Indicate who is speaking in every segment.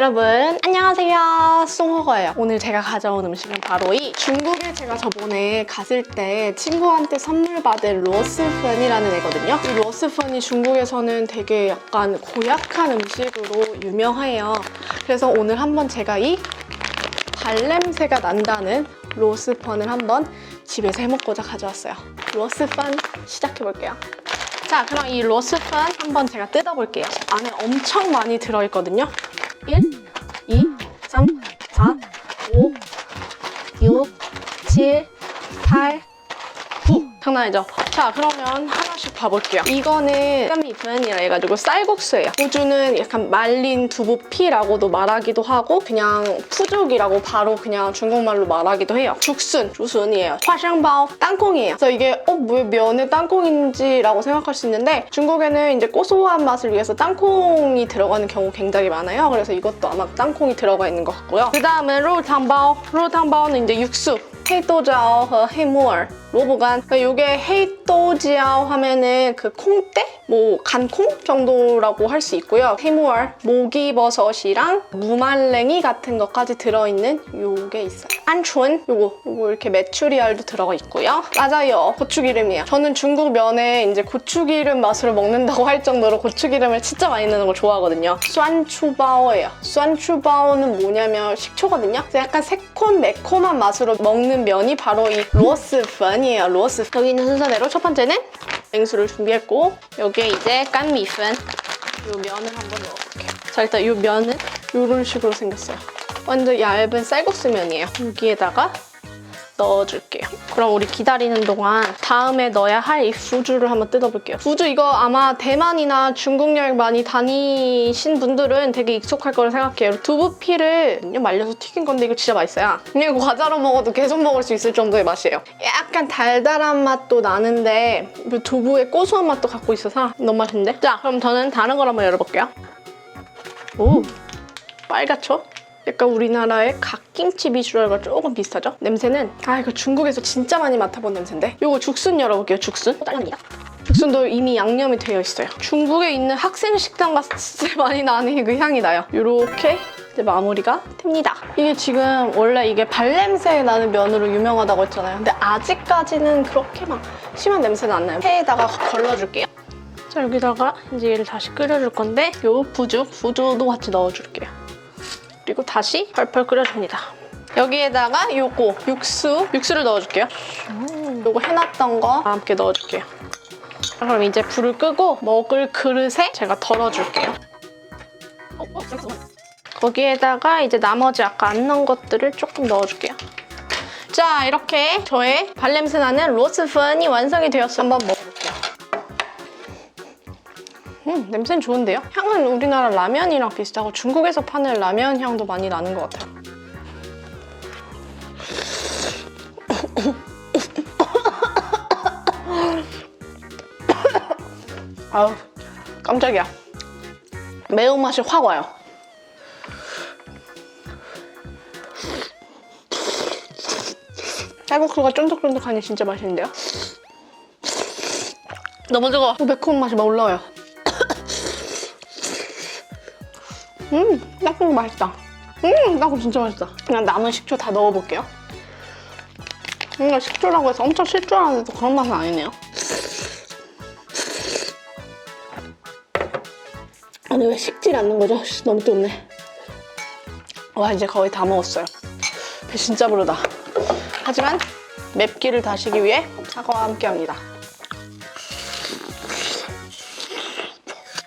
Speaker 1: 여러분 안녕하세요. 송허거예요. 오늘 제가 가져온 음식은 바로 이 중국에 제가 저번에 갔을 때 친구한테 선물 받은 로스펀이라는 애거든요. 이 로스펀이 중국에서는 되게 약간 고약한 음식으로 유명해요. 그래서 오늘 한번 제가 이 발냄새가 난다는 로스펀을 한번 집에서 해먹고자 가져왔어요. 로스펀 시작해볼게요. 자 그럼 이 로스펀 한번 제가 뜯어볼게요. 안에 엄청 많이 들어있거든요 Yakin? 장난 아니죠? 자, 그러면 하나씩 봐볼게요. 이거는 쌈미픈이라 해가지고 쌀국수예요. 호주는 약간 말린 두부피라고도 말하기도 하고 그냥 푸죽이라고 바로 그냥 중국말로 말하기도 해요. 죽순, 죽순이에요. 화샹바오, 땅콩이에요. 그래서 이게 어, 왜 면에 땅콩인지라고 생각할 수 있는데 중국에는 이제 고소한 맛을 위해서 땅콩이 들어가는 경우 굉장히 많아요. 그래서 이것도 아마 땅콩이 들어가 있는 것 같고요. 그 다음은 롤탕바오. 롤탕바오는 이제 육수. 헤이또자오和 헤무얼 로보간 이게 헤이또지아오 하면은 그 콩대? 뭐 간콩 정도라고 할 수 있고요. 헤무얼 모기버섯이랑 무말랭이 같은 것까지 들어있는 요게 있어요. 안춘 요거. 요거 이렇게 메추리알도 들어가 있고요. 맞아요. 고추기름이에요. 저는 중국 면에 이제 고추기름 맛으로 먹는다고 할 정도로 고추기름을 진짜 많이 넣는 걸 좋아하거든요. 酸추바오예요. 酸추바오는 뭐냐면 식초거든요. 약간 새콤 매콤한 맛으로 먹는 면이 바로 이 로스펀 이에요. 로스. 여기 있는 순서대로 첫 번째는 냉수를 준비했고 여기에 이제 깐 미픈 이 면을 한번 넣어볼게요. 자 일단 이 면은 이런 식으로 생겼어요. 완전 얇은 쌀국수 면이에요. 여기에다가 넣어줄게요. 그럼 우리 기다리는 동안 다음에 넣어야 할 이 부주를 한번 뜯어볼게요. 부주 이거 아마 대만이나 중국 여행 많이 다니신 분들은 되게 익숙할 거라 생각해요. 두부피를 말려서 튀긴 건데 이거 진짜 맛있어요. 그냥 과자로 먹어도 계속 먹을 수 있을 정도의 맛이에요. 약간 달달한 맛도 나는데 그 두부의 고소한 맛도 갖고 있어서 너무 맛있는데? 자, 그럼 저는 다른 걸 한번 열어볼게요. 오, 빨갛죠? 약간 우리나라의 갓김치 비주얼과 조금 비슷하죠? 냄새는 아 이거 중국에서 진짜 많이 맡아본 냄새인데? 이거 죽순 열어볼게요 죽순. 딸랍니다. 죽순도 이미 양념이 되어 있어요. 중국에 있는 학생 식당 갔을 때 많이 나는 그 향이 나요. 이렇게 이제 마무리가 됩니다. 이게 지금 원래 이게 발냄새 나는 면으로 유명하다고 했잖아요. 근데 아직까지는 그렇게 막 심한 냄새는 안 나요. 회에다가 걸러줄게요. 자 여기다가 이제 얘를 다시 끓여줄 건데 요 부죽, 부주도 같이 넣어줄게요 그리고 다시 펄펄 끓여줍니다. 여기에다가 요거 육수, 육수를 넣어줄게요. 요거 해놨던 거 함께 넣어줄게요. 그럼 이제 불을 끄고 먹을 그릇에 제가 덜어줄게요. 거기에다가 이제 나머지 아까 안 넣은 것들을 조금 넣어줄게요. 자, 이렇게 저의 발냄새 나는 로스펀이 완성이 되었어요. 한번 먹어볼게요. 음, 냄새는 좋은데요? 향은 우리나라 라면이랑 비슷하고 중국에서 파는 라면 향도 많이 나는 것 같아요. 아우, 깜짝이야. 매운맛이 확 와요. 쌀국수가 쫀득쫀득하니 진짜 맛있는데요? 너무 뜨거워. 매콤한 맛이 막 올라와요. 음, 땅콩 맛있다. 음, 땅콩 진짜 맛있다. 그냥 남은 식초 다 넣어볼게요. 뭔가 식초라고 해서 엄청 실 줄 알았는데 그런 맛은 아니네요. 아니 왜 식질 않는 거죠? 씨, 너무 뜨겁네. 와 이제 거의 다 먹었어요. 배 진짜 부르다. 하지만 맵기를 다시기 위해 사과와 함께합니다.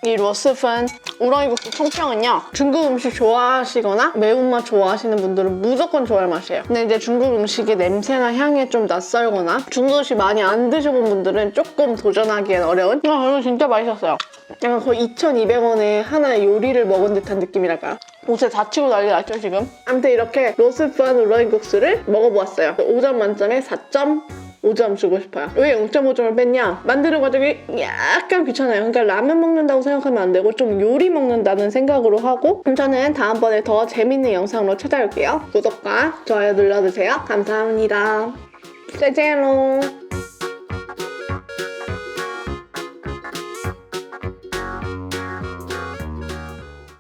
Speaker 1: 이 로스펀 우렁이국수 총평은요 중국 음식 좋아하시거나 매운맛 좋아하시는 분들은 무조건 좋아할 맛이에요. 근데 이제 중국 음식의 냄새나 향에 좀 낯설거나 중국 음식 많이 안 드셔본 분들은 조금 도전하기엔 어려운? 아 이거 진짜 맛있었어요. 약간 거의 2,200원에 하나의 요리를 먹은 듯한 느낌이랄까요 옷에 다치고 난리 났죠 지금? 아무튼 이렇게 로스펀 우렁이국수를 먹어보았어요. 5점 만점에 4점 5점 주고 싶어요. 왜 0.5점을 뺐냐? 만드는 과정이 약간 귀찮아요. 그러니까 라면 먹는다고 생각하면 안 되고 좀 요리 먹는다는 생각으로 하고 그럼 저는 다음번에 더 재밌는 영상으로 찾아올게요. 구독과 좋아요 눌러주세요. 감사합니다. 짜잔